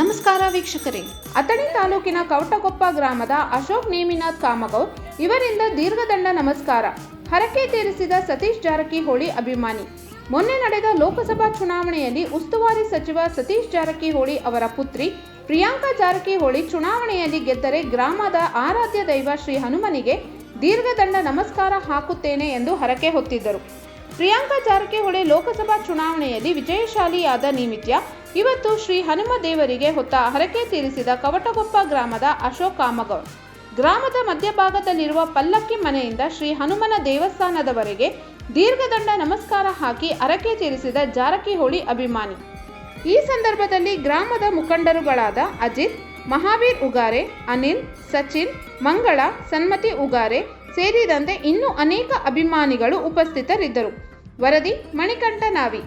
ನಮಸ್ಕಾರ ವೀಕ್ಷಕರೇ. ಅಥಣಿ ತಾಲೂಕಿನ ಕೌಟಗೊಪ್ಪ ಗ್ರಾಮದ ಅಶೋಕ್ ನೇಮಿನಾಥ್ ಕಾಮಗೌರ್ ಇವರಿಂದ ದೀರ್ಘದಂಡ ನಮಸ್ಕಾರ. ಹರಕೆ ತೀರಿಸಿದ ಸತೀಶ್ ಜಾರಕಿಹೊಳಿ ಅಭಿಮಾನಿ. ಮೊನ್ನೆ ನಡೆದ ಲೋಕಸಭಾ ಚುನಾವಣೆಯಲ್ಲಿ ಉಸ್ತುವಾರಿ ಸಚಿವ ಸತೀಶ್ ಜಾರಕಿಹೊಳಿ ಅವರ ಪುತ್ರಿ ಪ್ರಿಯಾಂಕಾ ಜಾರಕಿಹೊಳಿ ಚುನಾವಣೆಯಲ್ಲಿ ಗೆದ್ದರೆ ಗ್ರಾಮದ ಆರಾಧ್ಯ ದೈವ ಶ್ರೀ ಹನುಮನಿಗೆ ದೀರ್ಘದಂಡ ನಮಸ್ಕಾರ ಹಾಕುತ್ತೇನೆ ಎಂದು ಹರಕೆ ಹೊತ್ತಿದ್ದರು. ಪ್ರಿಯಾಂಕಾ ಜಾರಕಿಹೊಳಿ ಲೋಕಸಭಾ ಚುನಾವಣೆಯಲ್ಲಿ ವಿಜಯಶಾಲಿಯಾದ ನಿಮಿತ್ಯ ಇವತ್ತು ಶ್ರೀ ಹನುಮ ದೇವರಿಗೆ ಹೊತ್ತ ಹರಕೆ ತೀರಿಸಿದ ಕವಟಗೊಪ್ಪ ಗ್ರಾಮದ ಅಶೋಕ್ ಕಾಮಗೌಡ್. ಗ್ರಾಮದ ಮಧ್ಯಭಾಗದಲ್ಲಿರುವ ಪಲ್ಲಕ್ಕಿ ಮನೆಯಿಂದ ಶ್ರೀ ಹನುಮನ ದೇವಸ್ಥಾನದವರೆಗೆ ದೀರ್ಘದಂಡ ನಮಸ್ಕಾರ ಹಾಕಿ ಹರಕೆ ತೀರಿಸಿದ ಜಾರಕಿಹೊಳಿ ಅಭಿಮಾನಿ. ಈ ಸಂದರ್ಭದಲ್ಲಿ ಗ್ರಾಮದ ಮುಖಂಡರುಗಳಾದ ಅಜಿತ್ ಮಹಾವೀರ್ ಉಗಾರೆ, ಅನಿಲ್, ಸಚಿನ್, ಮಂಗಳ, ಸನ್ಮತಿ ಉಗಾರೆ ಸೇರಿದಂತೆ ಇನ್ನೂ ಅನೇಕ ಅಭಿಮಾನಿಗಳು ಉಪಸ್ಥಿತರಿದ್ದರು. ವರದಿ ಮಣಿಕಂಠ ನಾವಿ.